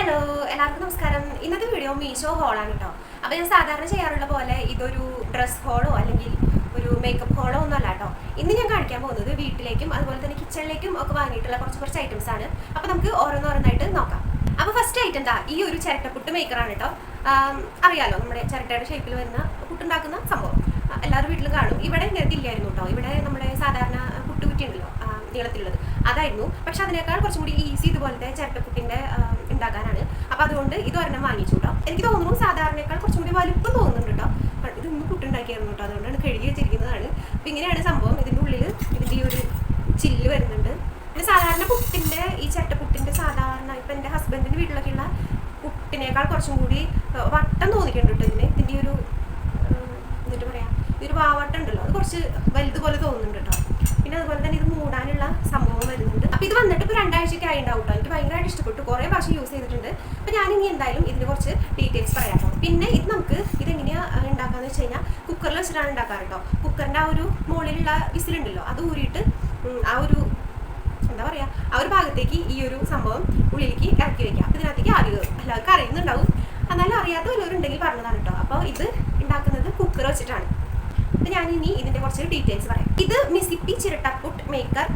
Hello എല്ലാവർക്കും നമസ്കാരം. ഇന്നത്തെ വീഡിയോ മീഷോ ഹോളാണ് കേട്ടോ അപ്പോൾ ഞാൻ സാധാരണ ചെയ്യാറുള്ള പോലെ ഇതൊരു ഡ്രസ് ഹോളോ അല്ലെങ്കിൽ ഒരു മേക്കപ്പ് ഹോളോ ഒന്നും അല്ല കേട്ടോ ഇന്ന് ഞാൻ കാണിക്കാൻ പോകുന്നത് വീട്ടിലേക്കും അതുപോലെ തന്നെ കിച്ചണിലേക്കും ഒക്കെ വാങ്ങിയിട്ടുള്ള കുറച്ച് കുറച്ച് ഐറ്റംസ് ആണ്. അപ്പോൾ നമുക്ക് ഓരോന്നോരോന്നായിട്ട് നോക്കാം. അപ്പോൾ ഫസ്റ്റ് ഐറ്റം എന്താ ഈ ഒരു ചിരട്ടപ്പുട്ട് മേക്കറാണ് കേട്ടോ അറിയാലോ നമ്മുടെ ചിരട്ടയുടെ ഷേപ്പിൽ വരുന്ന പുട്ടുണ്ടാക്കുന്ന സംഭവം. എല്ലാവരും വീട്ടിലും കാണും. ഇവിടെ ഇങ്ങനത്തെ ഇല്ലായിരുന്നു കേട്ടോ ഇവിടെ നമ്മുടെ സാധാരണ പുട്ടുകുറ്റി ഉണ്ടല്ലോ നീളത്തിലുള്ളത്. അതായിരുന്നു. പക്ഷെ അതിനേക്കാൾ കുറച്ചും കൂടി ഈസി ഇതുപോലത്തെ ചിരട്ടപ്പുട്ടിന്റെ ആ, ഉണ്ടാക്കാനാണ് അപ്പൊ അതുകൊണ്ട് ഇത് ഒരെണ്ണം വാങ്ങിച്ചു കേട്ടോ. എനിക്ക് തോന്നുന്നു സാധാരണയേക്കാൾ കുറച്ചും കൂടി വലുപ്പം തോന്നുന്നുണ്ട് കേട്ടോ. ഇത് ഇന്ന് പുട്ടുണ്ടാക്കിയായിരുന്നു കേട്ടോ. അതുകൊണ്ടാണ് കഴുകി വെച്ചിരിക്കുന്നതാണ്. അപ്പൊ ഇങ്ങനെയാണ് സംഭവം. ഇതിന്റെ ഉള്ളിൽ ഇതിന്റെ ഈ ഒരു ചില്ല് വരുന്നുണ്ട്. പിന്നെ സാധാരണ പുട്ടിന്റെ ഈ ചട്ട പുട്ടിന്റെ സാധാരണ ഇപ്പൊ എന്റെ ഹസ്ബൻഡിന്റെ വീട്ടിലൊക്കെയുള്ള പുട്ടിനേക്കാൾ കുറച്ചും കൂടി വട്ടം തോന്നിക്കുന്നുണ്ട് ഇതിന്. ഇതിന്റെ ഈ ഒരു ഉം, എന്നിട്ട് പറയാ ഈ ഒരു വാവട്ടം ഉണ്ടല്ലോ അത് കുറച്ച് വലുതുപോലെ തോന്നുന്നുണ്ട് കേട്ടോ. പിന്നെ അതുപോലെ തന്നെ ഇത് മൂടാനുള്ള സംഭവം വരുന്നുണ്ട്. അപ്പൊ ഇത് വന്നിട്ട് ഇപ്പൊ രണ്ടാഴ്ചയ്ക്ക് ആയി ഉണ്ടാവും എനിക്ക് ഭയങ്കരമായിട്ട് ഇഷ്ടപ്പെട്ടു. കുറെ പ്രാവശ്യം യൂസ് ചെയ്തിട്ടുണ്ട്. അപ്പൊ ഞാൻ ഇനി എന്തായാലും ഇതിന് കുറച്ച് ഡീറ്റെയിൽസ് പറയാം പിന്നെ ഇത് നമുക്ക് ഇതെങ്ങനെയാ എങ്ങനെയാ ഉണ്ടാക്കാന്ന് വെച്ച് കഴിഞ്ഞാൽ കുക്കറിൽ വെച്ചിട്ടാണ് ഉണ്ടാക്കാറ് കേട്ടോ. കുക്കറിന്റെ ആ ഒരു മുകളിലുള്ള വിസിലുണ്ടല്ലോ അത് ഊരിയിട്ട് ആ ഒരു എന്താ പറയാ ആ ഒരു ഭാഗത്തേക്ക് ഈ ഒരു സംഭവം ഉള്ളിലേക്ക് ഇറക്കി വെക്കാം. അപ്പൊ ഇതിനകത്തേക്ക് കയറും എല്ലാവർക്കും അറിയുന്നുണ്ടാവും. എന്നാലും അറിയാത്ത വല്ലവരുണ്ടെങ്കിൽ പറഞ്ഞതാണ് കേട്ടോ. അപ്പൊ ഇത് ഉണ്ടാക്കുന്നത് കുക്കർ വെച്ചിട്ടാണ്. അപ്പൊ ഞാൻ ഇനി ഇതിന്റെ കുറച്ച് ഡീറ്റെയിൽസ് പറയാം. ഇത് മിസിപ്പി ചിരട്ടപ്പുട്ട് മേക്കർ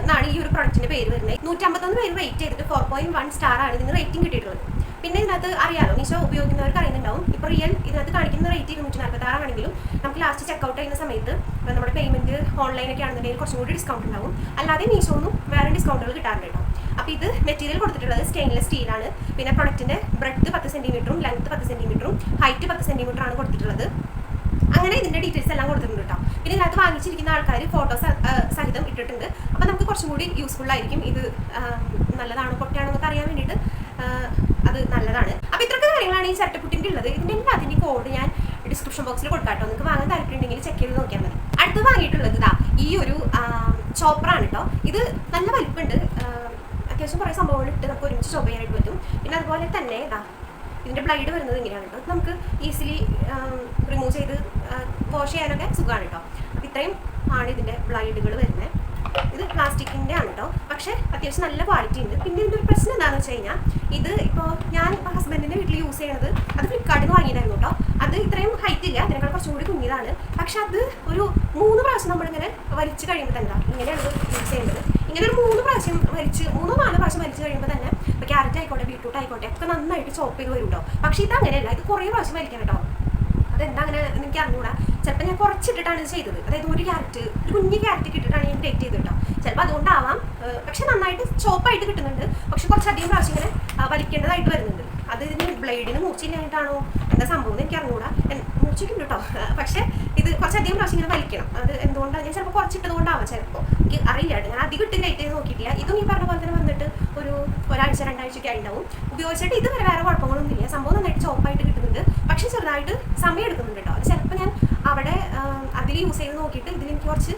എന്നാണ് ഈ ഒരു പ്രൊഡക്റ്റിന്റെ പേര് വരുന്നത്. നൂറ്റമ്പത്തൊന്ന് പേര് റേറ്റ് ചെയ്തിട്ട് ഫോർ പോയിന്റ് വൺ സ്റ്റാർ ആണ് ഇതിന് റേറ്റിംഗ് കിട്ടിയിട്ടുള്ളത്. പിന്നെ ഇതിനകത്ത് അറിയാലോ മീഷോ ഉപയോഗിക്കുന്നവർക്ക് അറിയുന്നുണ്ടാവും. ഇപ്പൊ റിയൽ ഇതിനകത്ത് കാണിക്കുന്ന റേറ്റ് ഇരുന്നൂറ്റി നാൽപ്പത്തി ആറാണെങ്കിലും നമുക്ക് ലാസ്റ്റ് ചെക്കൗട്ട് ചെയ്യുന്ന സമയത്ത് ഇപ്പോൾ നമ്മുടെ പേയ്മെന്റ് ഓൺലൈനൊക്കെ ആണെന്നുണ്ടെങ്കിൽ കുറച്ചും കൂടി ഡിസ്കൗണ്ട് ഉണ്ടാവും. അല്ലാതെ മീഷോന്നും വേറെ ഡിസ്കൗണ്ടുകൾ കിട്ടാറുണ്ട് കേട്ടോ. അപ്പോൾ ഇത് മെറ്റീരിയൽ കൊടുത്തിട്ടുള്ളത് സ്റ്റെയിൻലെസ് സ്റ്റീലാണ് പിന്നെ പ്രൊഡക്റ്റിന്റെ ബ്രെഡ് പത്ത് സെന്റിമീറ്ററും ലെങ്ത് പത്ത് സെന്റിമീറ്ററും ഹൈറ്റ് പത്ത് സെന്റിമീറ്റർ ആണ് കൊടുത്തിട്ടുള്ളത്. അങ്ങനെ ഇതിന്റെ ഡീറ്റെയിൽസ് എല്ലാം കൊടുത്തിട്ടുണ്ട് കേട്ടോ പിന്നെ ഇതിനകത്ത് വാങ്ങിച്ചിരിക്കുന്ന ആൾക്കാർ ഫോട്ടോസ് സഹിതം ഇട്ടിട്ടുണ്ട്. അപ്പോൾ നമുക്ക് കുറച്ചും കൂടി യൂസ്ഫുൾ ആയിരിക്കും. ഇത് നല്ലതാണോ നല്ലതാണോ പൊട്ടയാണെന്നൊക്കെ അറിയാൻ വേണ്ടിയിട്ട് അത് നല്ലതാണ്. അപ്പോൾ ഇത്രയൊക്കെ കാര്യങ്ങളാണ് ഈ ചട്ടക്കുട്ടിന്റെ ഉള്ളത്. ഇതിന്റെ എല്ലാത്തിന്റെ കോഡ് ഞാൻ ഡിസ്ക്രിപ്ഷൻ ബോക്സിൽ കൊടുക്കാട്ടോ നിങ്ങൾക്ക് വാങ്ങാൻ താല്പര്യമുണ്ടെങ്കിൽ ചെക്ക് ചെയ്ത് നോക്കിയാൽ മതി. അടുത്ത് വാങ്ങിയിട്ടുള്ളത് ഇതാ ഈ ഒരു ചോപ്പറാണ് കേട്ടോ ഇത് നല്ല വലിപ്പമുണ്ട്. ആ, അത്യാവശ്യം കുറേ സംഭവങ്ങൾ ഇട്ട് നമുക്ക് ഒരുമിച്ച് ചോപ്പ് ചെയ്യാനായിട്ട് പറ്റും. പിന്നെ അതുപോലെ തന്നെ ഇതാ ഇതിന്റെ ബ്ലൈഡ് വരുന്നത് ഇങ്ങനെയാണ് കേട്ടോ നമുക്ക് ഈസിലി റിമൂവ് ചെയ്ത് വാഷ് ചെയ്യാനൊക്കെ സുഖമാണ് കേട്ടോ അപ്പം ഇത്രയും ആണ് ഇതിന്റെ ബ്ലൈഡുകൾ വരുന്നത് ഇത് പ്ലാസ്റ്റിക്കിന്റെ ആണ് കേട്ടോ പക്ഷെ അത്യാവശ്യം നല്ല ക്വാളിറ്റി ഉണ്ട്. പിന്നെ ഇതിന്റെ ഒരു പ്രശ്നം എന്താണെന്ന് വെച്ച് കഴിഞ്ഞാൽ ഇത് ഇപ്പോൾ ഞാൻ ഹസ്ബൻഡിന്റെ വീട്ടിൽ യൂസ് ചെയ്യണത് അത് ഫ്ലിപ്കാർട്ടിൽ വാങ്ങിയതായിരുന്നു കേട്ടോ അത് ഇത്രയും ഹൈറ്റ് ഇല്ല അതിനേക്കാൾ കുറച്ചുകൂടി കുഞ്ഞിതാണ്. പക്ഷെ അത് ഒരു മൂന്ന് പ്രാവശ്യം നമ്മളിങ്ങനെ വലിച്ചു കഴിയുമ്പോൾ തന്നെ ഇങ്ങനെയാണ് യൂസ് ചെയ്യുന്നത്. ഇങ്ങനെ ഒരു മൂന്ന് പ്രാവശ്യം വലിച്ച് മൂന്നോ നാലോ പ്രാവശ്യം വലിച്ചു കഴിയുമ്പോൾ തന്നെ ഇപ്പോൾ ക്യാരറ്റ് ആയിക്കോട്ടെ ബീട്രൂട്ട് ആയിക്കോട്ടെ ഒക്കെ നന്നായിട്ട് ചോപ്പ് ചെയ്ത് വരും പക്ഷെ ഇത് അങ്ങനെയല്ല ഇത് കുറേ പ്രാവശ്യം വലിക്കണം കേട്ടോ. അതെന്താ അങ്ങനെ എനിക്ക് അറിഞ്ഞൂടാ. ചിലപ്പോൾ ഞാൻ കുറച്ചിട്ടിട്ടാണ് ചെയ്തത്. അതായത് ഒരു ക്യാരറ്റ് ഒരു കുഞ്ഞ് ക്യാരറ്റ് ഇട്ടിട്ടാണ് ഞാൻ ഡേറ്റ് ചെയ്തത് കേട്ടോ. ചിലപ്പോൾ അതുകൊണ്ടാവാം. പക്ഷെ നന്നായിട്ട് ചോപ്പായിട്ട് കിട്ടുന്നുണ്ട്. പക്ഷെ കുറച്ചധികം പ്രാവശ്യം ഇങ്ങനെ വലിക്കേണ്ടതായിട്ട് വരുന്നുണ്ട്. അത് ഇതിന് ബ്ലേഡിന് മൂർച്ചയില്ലായിട്ടാണോ എന്താ സംഭവം എന്ന് എനിക്ക് അറിഞ്ഞൂടാ. മൂർച്ചയ്ക്കുണ്ട് കേട്ടോ. പക്ഷെ ഇത് കുറച്ചധികം പ്രാവശ്യം ഇങ്ങനെ വലിക്കണം. അത് എന്തുകൊണ്ടാണ് ഞാൻ ചിലപ്പോൾ കുറച്ചിട്ടത് കൊണ്ടാവാം ചിലപ്പോൾ എനിക്ക് അറിയില്ല ഞാൻ അധികം ഇട്ട് ഡേറ്റ് ചെയ്ത് നോക്കിയിട്ടില്ല. ഇതും ഈ പറഞ്ഞ പോലെ തന്നെ വന്നിട്ട് ഒരു ഒരാഴ്ച രണ്ടാഴ്ചയൊക്കെ ഉണ്ടാവും ഉപയോഗിച്ചിട്ട് ഇതുവരെ വേറെ കുഴപ്പങ്ങളൊന്നും ഇല്ല സംഭവം നന്നായിട്ട് ചോപ്പായിട്ട് കിട്ടുന്നുണ്ട്. പക്ഷെ ചെറുതായിട്ട് സമയം എടുക്കുന്നുണ്ട് കേട്ടോ. ചിലപ്പോൾ ഞാൻ അവിടെ അതിൽ യൂസ് ചെയ്ത് നോക്കിയിട്ട് ഇതിൽ എനിക്ക് കുറച്ച്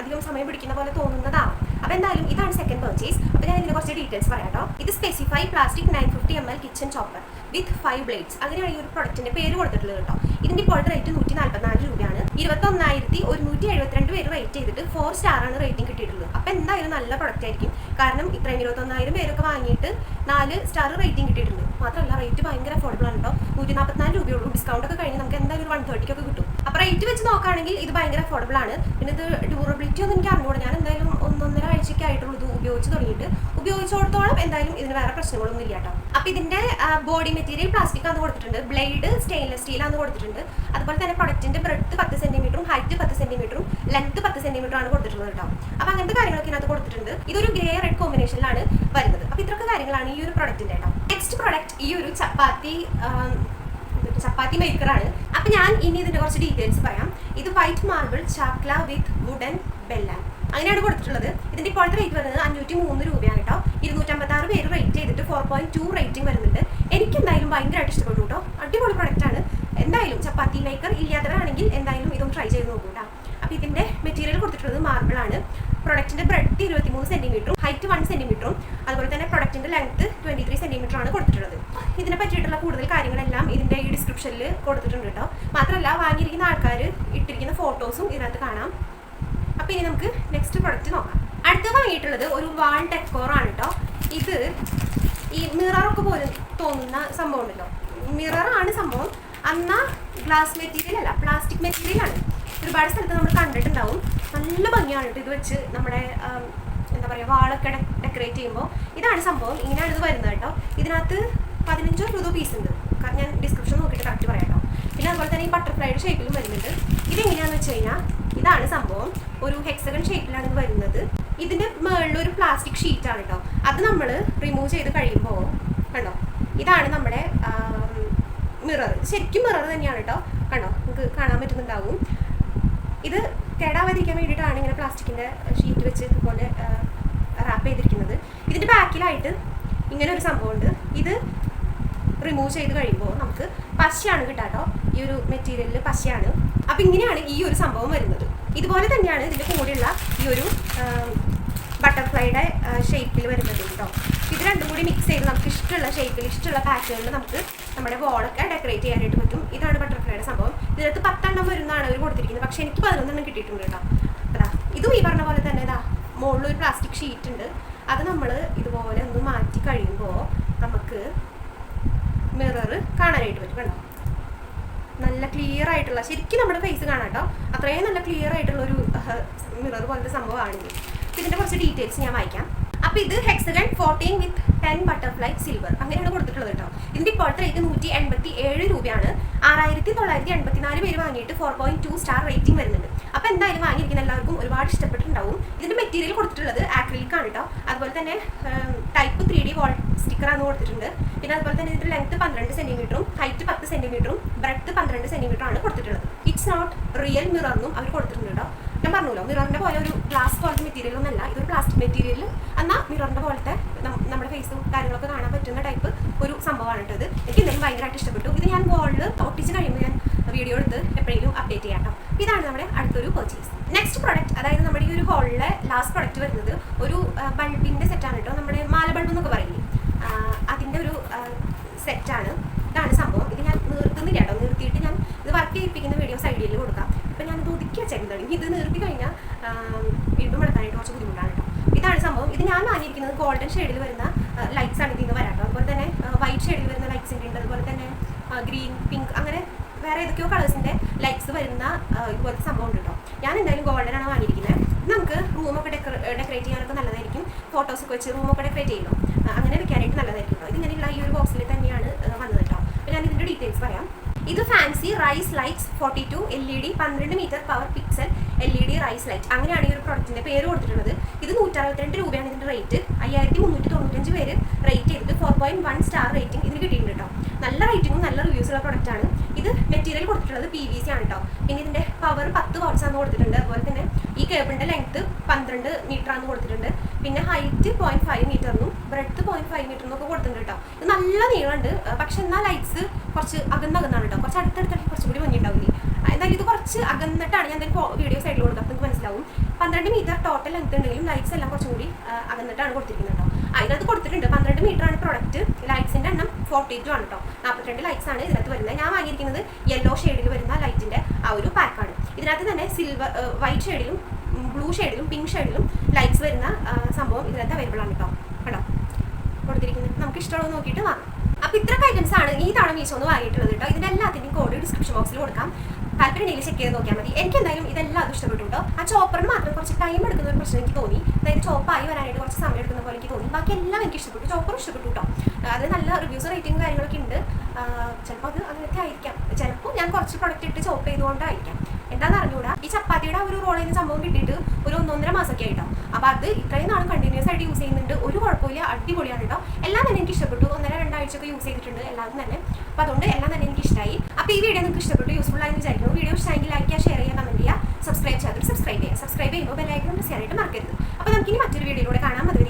അധികം സമയം പിടിക്കുന്ന പോലെ തോന്നുന്നതാവും. അപ്പോൾ എന്തായാലും ഇതാണ് സെക്കൻഡ് പർച്ചേസ് അപ്പോൾ ഞാൻ ഇതിനെ കുറച്ച് ഡീറ്റെയിൽസ് പറയാം കേട്ടോ. ഇത് specify plastic nine fifty M L kitchen chopper with five blades അങ്ങനെയാണ് ഈ ഒരു പ്രൊഡക്റ്റിന്റെ പേര് കൊടുത്തിട്ടുള്ളത് കേട്ടോ. ഇതിന്റെ ഇപ്പോഴത്തെ റേറ്റ് നൂറ്റി നാൽപ്പത്തിനാല് രൂപയാണ്. ഇരുപത്തൊന്നായിരത്തി ഒരുന്നൂറ്റി എഴുപത്തിരണ്ട് പേര് റേറ്റ് ചെയ്തിട്ട് ഫോർ സ്റ്റാർ ആണ് റേറ്റിംഗ് കിട്ടിയിട്ടുള്ളത്. എന്തായാലും നല്ല പ്രൊഡക്റ്റ് ആയിരിക്കും. കാരണം ഇത്രയും ഇരുപത്തൊന്നായിരം പേരൊക്കെ വാങ്ങിയിട്ട് നാല് സ്റ്റാർ റേറ്റിംഗ് കിട്ടിയിട്ടുണ്ട്. മാത്രമല്ല റേറ്റ് ഭയങ്കര അഫോർഡബിൾ ആണ് കേട്ടോ നൂറ്റി നാൽപ്പത്തിനാല് രൂപയുള്ളൂ. ഡിസ്കൗണ്ട് ഒക്കെ കഴിഞ്ഞ് നമുക്ക് എന്തായാലും ഒരു വൺ തേർട്ടിക്കൊക്കെ കിട്ടും. അപ്പോൾ റേറ്റ് വെച്ച് നോക്കുകയാണെങ്കിൽ ഇത് ഭയങ്കര അഫോർഡബിൾ ആണ്. പിന്നെ ഇത് ഡ്യൂറബിലിറ്റി ഒന്നും എനിക്ക് അറിഞ്ഞുകൂടാ. ഞാൻ എന്തായാലും ഒന്നൊന്നര ആഴ്ചയ്ക്ക് ആയിട്ടുള്ളൂ ഇത് ഉപയോഗിച്ച് തുടങ്ങിയിട്ട്. ഉപയോഗിച്ചിടത്തോളം എന്തായാലും ഇതിന് വേറെ പ്രശ്നങ്ങളൊന്നും ഇല്ല കേട്ടോ അപ്പൊ ഇതിന്റെ ബോഡി മെറ്റീരിയൽ പ്ലാസ്റ്റിക് ആണ് കൊടുത്തിട്ടുണ്ട്. ബ്ലേഡ് സ്റ്റെയിൻലെസ് സ്റ്റീൽ ആണ് കൊടുത്തിട്ടുണ്ട്. അതുപോലെ തന്നെ പ്രൊഡക്റ്റിന്റെ ബ്രെഡ് പത്ത് സെന്റിമീറ്ററും ഹൈറ്റ് പത്ത് സെന്റിമീറ്ററും ലെങ്ത് പത്ത് സെന്റിമീറ്റർ ആണ് കൊടുത്തിട്ടുള്ളത് കേട്ടോ അപ്പൊ അങ്ങനത്തെ കാര്യങ്ങളൊക്കെ ഇതിനകത്ത് കൊടുത്തിട്ടുണ്ട്. ഇതൊരു ഗ്രേ റെഡ് കോമ്പിനേഷനിലാണ് വരുന്നത്. അപ്പൊ ഇത്രയൊക്കെ കാര്യങ്ങളാണ് ഈ ഒരു പ്രൊഡക്റ്റിന്റെ കേട്ടോ നെക്സ്റ്റ് പ്രൊഡക്റ്റ് ഈ ഒരു ചപ്പാത്തി ചപ്പാത്തി മേക്കറാണ് അപ്പൊ ഞാൻ ഇനി ഇതിന്റെ കുറച്ച് ഡീറ്റെയിൽസ് പറയാം. ഇത് വൈറ്റ് മാർബിൾ ചാക്ല വിത്ത് വുഡൻ ബെല്ലാൻ അങ്ങനെയാണ് കൊടുത്തിട്ടുള്ളത്. ഇതിന്റെ ഇപ്പോഴത്തെ റേറ്റ് വരുന്നത് അഞ്ഞൂറ്റി മൂന്ന് രൂപയാണ് കേട്ടോ. ഇരുന്നൂറ്റമ്പത്തി ആറ് പേര് റേറ്റ് ചെയ്തിട്ട് ഫോർ പോയിന്റ് ടു റേറ്റിംഗ് വരുന്നുണ്ട്. എനിക്ക് എന്തായാലും ഭയങ്കരമായിട്ട് ഇഷ്ടപ്പെട്ടു കേട്ടോ. അടിപൊളി പ്രൊഡക്റ്റ് ആണ്. എന്തായാലും ചപ്പാത്തി മേക്കർ ഇല്ലാത്തവരാണെങ്കിൽ എന്തായാലും ഇതൊന്ന് ട്രൈ ചെയ്ത് നോക്കൂ കേട്ടോ. അപ്പൊ ഇതിന്റെ മെറ്റീരിയൽ കൊടുത്തിട്ടുള്ളത് മാർബിൾ ആണ്. പ്രൊഡക്റ്റിന്റെ ബ്രെഡ് ഇരുപത്തിമൂന്ന് സെന്റിമീറ്ററും ഹൈറ്റ് വൺ സെന്റിമീറ്ററും അതുപോലെ തന്നെ പ്രൊഡക്റ്റിന്റെ ലെങ്ത് ട്വന്റി ത്രീ സെന്റിമീറ്റർ ആണ് കൊടുത്തിട്ടുള്ളത്. ഇതിനെ പറ്റിയിട്ടുള്ള കൂടുതൽ കാര്യങ്ങളെല്ലാം ഇതിന്റെ ഈ ഡിസ്ക്രിപ്ഷനിൽ കൊടുത്തിട്ടുണ്ട് കേട്ടോ. മാത്രമല്ല വാങ്ങിയിരിക്കുന്ന ആൾക്കാർ ഇട്ടിരിക്കുന്ന ഫോട്ടോസും ഇതിനകത്ത് കാണാം. അപ്പൊ ഇനി നമുക്ക് നെക്സ്റ്റ് പ്രൊഡക്റ്റ് നോക്കാം. അടുത്ത് വാങ്ങിയിട്ടുള്ളത് ഒരു വാൾ ഡെക്കോറാണ് കേട്ടോ ഇത് ഈ മിററൊക്കെ പോലും തോന്നുന്ന സംഭവം ഉണ്ടല്ലോ. മിററാണ് സംഭവം. അന്നാ ഗ്ലാസ് മെറ്റീരിയൽ അല്ല പ്ലാസ്റ്റിക് മെറ്റീരിയലാണ് ഒരുപാട് സ്ഥലത്ത് നമ്മൾ കണ്ടിട്ടുണ്ടാവും. നല്ല ഭംഗിയാണ് കേട്ടോ ഇത് വെച്ച് നമ്മുടെ എന്താ പറയുക വാളൊക്കെ ഡെക്കറേറ്റ് ചെയ്യുമ്പോൾ. ഇതാണ് സംഭവം. ഇങ്ങനെയാണ് ഇത് വരുന്നത് കേട്ടോ ഇതിനകത്ത് പതിനഞ്ചോ ഇരുപതോ പീസ് ഉണ്ട്. ഞാൻ ഡിസ്ക്രിപ്ഷൻ നോക്കിയിട്ട് കറക്റ്റ് പറയാം കേട്ടോ പിന്നെ അതുപോലെ തന്നെ ഈ ബട്ടർഫ്ലൈയുടെ ഷേപ്പിലും വരുന്നുണ്ട്. ഇതെങ്ങനെയാണെന്ന് വെച്ച് കഴിഞ്ഞാൽ ഇതാണ് സംഭവം? ഒരു ഹെക്സഗൺ ഷേപ്പിലാണ് ഇത് വരുന്നത്. ഇതിന്റെ മുകളിൽ ഒരു പ്ലാസ്റ്റിക് ഷീറ്റ് ആണ് കേട്ടോ അത് നമ്മൾ റിമൂവ് ചെയ്ത് കഴിയുമ്പോൾ കണ്ടോ? ഇതാണ് നമ്മുടെ മിറർ ശരിക്കും മിറർ തന്നെയാണ് കേട്ടോ കണ്ടോ? നമുക്ക് കാണാൻ പറ്റുന്നുണ്ടാവും. ഇത് കേടാവാതിരിക്കാൻ വേണ്ടിയിട്ടാണ് ഇങ്ങനെ പ്ലാസ്റ്റിക്കിന്റെ ഷീറ്റ് വെച്ച് ഇതുപോലെ റാപ്പ് ചെയ്തിരിക്കുന്നത്. ഇതിന്റെ ബാക്കിലായിട്ട് ഇങ്ങനെ ഒരു സംഭവമുണ്ട്. ഇത് റിമൂവ് ചെയ്ത് കഴിയുമ്പോൾ നമുക്ക് പശയാണ് കിട്ടാട്ടോ ഈ ഒരു മെറ്റീരിയലിൽ പശയാണ്. അപ്പം ഇങ്ങനെയാണ് ഈ ഒരു സംഭവം വരുന്നത്. ഇതുപോലെ തന്നെയാണ് ഇതിന്റെ കൂടെയുള്ള ഈ ഒരു ബട്ടർഫ്ലൈയുടെ ഷേപ്പിൽ വരുന്നത് കേട്ടോ. ഇത് രണ്ടും കൂടി മിക്സ് ചെയ്ത് നമുക്ക് ഇഷ്ടമുള്ള ഷേപ്പിൽ ഇഷ്ടമുള്ള പാറ്റേണിൽ നമുക്ക് നമ്മുടെ വോളൊക്കെ ഡെക്കറേറ്റ് ചെയ്യാനായിട്ട് പറ്റും. ഇതാണ് ബട്ടർഫ്ലൈയുടെ സംഭവം. ഇതിനകത്ത് പത്തെണ്ണം വരുന്നതാണ് അവർ കൊടുത്തിരിക്കുന്നത്. പക്ഷേ എനിക്ക് പതിനൊന്നെണ്ണം കിട്ടിയിട്ടുണ്ട് കേട്ടോ. അതാ ഇതും ഈ പറഞ്ഞ പോലെ തന്നെ ഇതാ മുകളിൽ ഒരു പ്ലാസ്റ്റിക് ഷീറ്റ് ഉണ്ട്. അത് നമ്മൾ ഇതുപോലെ ഒന്ന് മാറ്റി കഴിയുമ്പോൾ നമുക്ക് മിറർ കാണാനായിട്ട് പറ്റും കണ്ടോ നല്ല ക്ലിയർ ആയിട്ടുള്ള ശരിക്കും നമ്മുടെ ഫേസ് കാണാം കേട്ടോ. അത്രയും നല്ല ക്ലിയർ ആയിട്ടുള്ള ഒരു മിറർ പോലത്തെ സംഭവമാണിത് ഇതിന്റെ കുറച്ച് ഡീറ്റെയിൽസ് ഞാൻ വായിക്കാം. അപ്പൊ ഇത് hexagon fourteen with ten butterfly silver അങ്ങനെയാണ് കൊടുത്തിട്ടുള്ളത് കേട്ടോ. ഇതിന്റെ ഇപ്പോഴത്തെ റേറ്റ് നൂറ്റി എൺപത്തി ഏഴ് രൂപയാണ്. ആറായിരത്തി തൊള്ളായിരത്തി എൺപത്തിനാല് പേര് വാങ്ങിയിട്ട് four point two star rating വരുന്നുണ്ട്. അപ്പൊ എന്തായാലും വാങ്ങിയിരിക്കുന്ന എല്ലാവർക്കും ഒരുപാട് ഇഷ്ടപ്പെട്ടിട്ടുണ്ടാവും. ഇതിന്റെ മെറ്റീരിയൽ കൊടുത്തിട്ടുള്ളത് ആക്രിലിക് ആണ് കേട്ടോ. അതുപോലെ തന്നെ ടൈപ്പ് ത്രീ ഡി വാൾ സ്റ്റിക്കറാണ് കൊടുത്തിട്ടുണ്ട്. പിന്നെ അതുപോലെ തന്നെ ഇതിന്റെ ലെങ്ത് പന്ത്രണ്ട് സെന്റിമീറ്ററും ഹൈറ്റ് പത്ത് സെന്റിമീറ്ററും ബ്രെഡ് പന്ത്രണ്ട് സെന്റിമീറ്ററും ആണ് കൊടുത്തിട്ടുള്ളത്. ഇറ്റ്സ് നോട്ട് റിയൽ മിറർ എന്നും അവർ കൊടുത്തിട്ടുണ്ട് കേട്ടോ. ഞാൻ പറഞ്ഞല്ലോ മിററിന്റെ പോലെ ഒരു ഗ്ലാസ് പോലത്തെ മെറ്റീരിയൽ ഒന്നല്ല. ഇതൊരു പ്ലാസ്റ്റിക് മെറ്റീരിയൽ എന്നാൽ മിററിന്റെ പോലത്തെ നമ്മുടെ ഫേസും കാര്യങ്ങളൊക്കെ കാണാൻ പറ്റുന്ന ടൈപ്പ് ഒരു സംഭവമാണ് ഇത്. എനിക്ക് എന്തായാലും ഭയങ്കരമായിട്ട് ഇഷ്ടപ്പെട്ടു. ഇത് ഞാൻ വോളിൽ ഒട്ടിച്ച് കഴിയുമ്പോൾ ഞാൻ വീഡിയോ എടുത്ത് എപ്പോഴെങ്കിലും അപ്ഡേറ്റ് ചെയ്യാം ഇതാണ് നമ്മുടെ അടുത്തൊരു പർച്ചേസ് നെക്സ്റ്റ് പ്രോഡക്റ്റ് അതായത് നമ്മുടെ ഈ ഒരു ഹോളിലെ ലാസ്റ്റ് പ്രോഡക്റ്റ് വരുന്നത് ഒരു ബൾബിന്റെ സെറ്റാണ് കേട്ടോ. നമ്മുടെ മാല ബൾബ് എന്നൊക്കെ പറയില്ലേ? അതിന്റെ ഒരു സെറ്റാണ് ഇതാണ് സംഭവം. ഇത് ഞാൻ നിർത്തുന്നില്ല കേട്ടോ. നിർത്തിയിട്ട് ഞാൻ ഇത് വർക്ക് ചെയ്യിപ്പിക്കുന്ന വീഡിയോ സൈഡിൽ കൊടുക്കാം. ഇത് ഒതുക്കി വെച്ചേക്കുന്നത് ഇനി ഇത് നിർത്തി കഴിഞ്ഞാൽ വീണ്ടും എടുക്കാനായിട്ട് കുറച്ച് ബുദ്ധിമുട്ടാണ് കേട്ടോ. ഇതാണ് സംഭവം. ഇത് ഞാൻ വാങ്ങിയിരിക്കുന്നത് ഗോൾഡൻ ഷെയ്ഡിൽ വരുന്ന ലൈറ്റ്സ് ആണ് ഇതിൽ നിന്ന് വരാട്ടോ. അതുപോലെ തന്നെ വൈറ്റ് ഷെയ്ഡിൽ വരുന്ന ലൈറ്റ്സിന്റെ ഉണ്ട്. അതുപോലെ തന്നെ ഗ്രീൻ പിങ്ക് അങ്ങനെ വേറെ ഏതൊക്കെയോ കളേഴ്സിന്റെ ലൈറ്റ്സ് വരുന്ന ഇതുപോലത്തെ സംഭവം ഉണ്ട് കേട്ടോ. ഞാൻ എന്തായാലും ഗോൾഡൻ ആണ് വാങ്ങിയിരിക്കുന്നത്. നമുക്ക് റൂമൊക്കെ ഡെക്കറേറ്റ് ചെയ്യാനൊക്കെ നല്ലതായിരിക്കും. ഫോട്ടോസൊക്കെ വെച്ച് റൂമൊക്കെ ഡെക്കറേറ്റ് ചെയ്യണം. അങ്ങനെ വെക്കാനായിട്ട് നല്ലതായിരിക്കും ഇത് ഇങ്ങനെയുള്ള ഈ ഒരു ബോക്സിൽ തന്നെയാണ് ആ, വന്നത് കേട്ടോ അപ്പോൾ ഞാൻ ഇതിന്റെ ഡീറ്റെയിൽസ് പറയാം fancy rice lights forty two L E D പന്ത്രണ്ട് metre power pixel L E D rice light. അങ്ങനെയാണ് ഈ ഒരു പ്രൊഡക്റ്റിന്റെ പേര് കൊടുത്തിട്ടുള്ളത്. ഇത് നൂറ്ററുപത്തിരണ്ട് രൂപയാണ് ഇതിന്റെ റേറ്റ്. അയ്യായിരത്തി മുന്നൂറ്റി തൊണ്ണൂറ്റഞ്ച് പേര് റേറ്റ് ചെയ്തിട്ട് four point one star rating ഇതിന് കിട്ടിയിട്ടുണ്ട് കേട്ടോ നല്ല റേറ്റിംഗും നല്ല പ്രൊഡക്റ്റ് ആണ്. ഇത് മെറ്റീരിയൽ കൊടുത്തിട്ടുള്ളത് പി വി സി ആണ് കേട്ടോ പിന്നെ ഇതിന്റെ പവർ പത്ത് ആണ് കൊടുത്തിട്ടുണ്ട്. അതുപോലെ തന്നെ ഈ കേബിളിന്റെ ലെങ്ത് പന്ത്രണ്ട് മീറ്റർ ആണ് കൊടുത്തിട്ടുണ്ട്. പിന്നെ ഹൈറ്റ് പോയിന്റ് ഫൈവ് മീറ്ററിനും ബ്രെഡ്ത്ത് പോയിന്റ് ഫൈവ് മീറ്ററിനും ഒക്കെ കൊടുത്തിട്ടുണ്ട് കേട്ടോ ഇത് നല്ല നീളമുണ്ട്. പക്ഷെ എന്നാൽ ലൈറ്റ്സ് കുറച്ച് അകന്നകന്നാണ് കേട്ടോ കുറച്ച് അടുത്തടുത്തായിട്ട് കുറച്ചും കൂടി ഭംഗിയുണ്ടാവില്ലേ ആ, എന്തായാലും ഇത് കുറച്ച് അകന്നിട്ടാണ് ഞാൻ എന്തായാലും വീഡിയോ സൈഡിൽ കൊടുക്കാം. നിങ്ങൾക്ക് മനസ്സിലാവും. പന്ത്രണ്ട് മീറ്റർ ടോട്ടൽ ലെങ്ത് ഉണ്ടെങ്കിലും ലൈറ്റ്സ് എല്ലാം കുറച്ചും കൂടി അകന്നിട്ടാണ് കൊടുത്തിരിക്കുന്നത് കേട്ടോ അതിനകത്ത് കൊടുത്തിട്ടുണ്ട് പന്ത്രണ്ട് മീറ്റർ ആണ് പ്രൊഡക്റ്റ് ലൈറ്റ്സിന്റെ എണ്ണം ഫോർട്ടി ടു ആണ് കേട്ടോ നാൽപ്പത്തിരണ്ട് ലൈറ്റ്സ് ആണ് ഇതിനകത്ത് വരുന്നത്. ഞാൻ വാങ്ങിയിരിക്കുന്നത് യെല്ലോ ഷെയ്ഡിൽ വരുന്ന ലൈറ്റിന്റെ ആ ഒരു പാക്കാണ് ഇതിനകത്ത് തന്നെ സിൽവർ വൈറ്റ് ഷെയ്ഡിലും ബ്ലൂ ഷെയ്ഡിലും പിങ്ക് ഷെയ്ഡിലും ലൈറ്റ്സ് വരുന്ന സംഭവം ഇതിനകത്ത് അവൈലബിൾ ആണ് കേട്ടോ കേട്ടോ കൊടുത്തിരിക്കുന്നത്. നമുക്ക് ഇഷ്ടമുള്ളത് നോക്കിയിട്ട് വാങ്ങാം അപ്പോൾ ഇത്രയൊക്കെ ഐറ്റംസ് ആണ് ഈ തവണ മീശോ എന്ന് വാങ്ങിയിട്ടുള്ളത് കേട്ടോ ഇതിന്റെ കോഡ് ഡിസ്ക്രിപ്ഷൻ ബോക്സിൽ കൊടുക്കാം. താല്പര്യം ചെക്ക് ചെയ്ത് നോക്കിയാൽ മതി. എനിക്ക് എന്തായാലും ഇതെല്ലാം ഇഷ്ടപ്പെട്ടു കേട്ടോ ആ ചോപ്പറിന് മാത്രം കുറച്ച് ടൈം എടുക്കുന്ന ഒരു പ്രശ്നം എനിക്ക് തോന്നി. അതായത് ചോപ്പായി വരാനായിട്ട് കുറച്ച് സമയം എടുക്കുന്ന പോലെ എനിക്ക് തോന്നി. ബാക്കി എല്ലാം എനിക്ക് ഇഷ്ടപ്പെട്ടു. ചോപ്പറും ഇഷ്ടപ്പെട്ടു കേട്ടോ അത് നല്ല റിവ്യൂസ് റേറ്റിംഗ് കാര്യങ്ങളൊക്കെ ഉണ്ട്. ചിലപ്പോൾ അത് അങ്ങനത്തെ ആയിരിക്കാം. ചിലപ്പോൾ ഞാൻ കുറച്ച് പ്രൊഡക്റ്റ് ഇട്ട് ചോപ്പ് ചെയ്തുകൊണ്ടായിരിക്കാം. എന്താണെന്ന് അറിഞ്ഞുകൂടാ ഈ ചപ്പാത്തിയുടെ ഒരു റോൾ ചെയ്യുന്ന സംഭവം കിട്ടിയിട്ട് ഒരു ഒന്നൊന്നര മാസമൊക്കെ ആയിട്ടോ. അപ്പോൾ അത് ഇത്രയും നാൾ കണ്ടിന്യൂസ് ആയിട്ട് യൂസ് ചെയ്യുന്നുണ്ട്. ഒരു കുഴപ്പമില്ല. അടിപൊളിയാണ് കേട്ടോ. എല്ലാം തന്നെ എനിക്ക് ഇഷ്ടപ്പെട്ടു. ഒന്നര രണ്ടാഴ്ചയൊക്കെ യൂസ് ചെയ്തിട്ടുണ്ട് എല്ലാവരും തന്നെ. അപ്പോൾ അതുകൊണ്ട് എല്ലാം തന്നെ എനിക്ക് ഇഷ്ടമായി അപ്പോൾ ഈ വീഡിയോ നിങ്ങൾക്ക് ഇഷ്ടപ്പെട്ടു യൂസ്ഫുൾ ആയി വിചാരിക്കുന്നു. വീഡിയോ ഇഷ്ടമെങ്കിൽ ലൈക്ക് ചെയ്യുക ഷെയർ ചെയ്യുക കമന്റ് ചെയ്യുക സബ്സ്ക്രൈബ് ചെയ്യാതെ സബ്സ്ക്രൈബ് ചെയ്യുക. സബ്സ്ക്രൈബ് ചെയ്യുമ്പോൾ ബെല്ലൈക്കൺ പ്രസ് ചെയ്യാനായിട്ട് മറക്കരുത്. അപ്പോൾ നമുക്ക് ഇനി മറ്റൊരു വീഡിയോയിലൂടെ കാണാം. അത്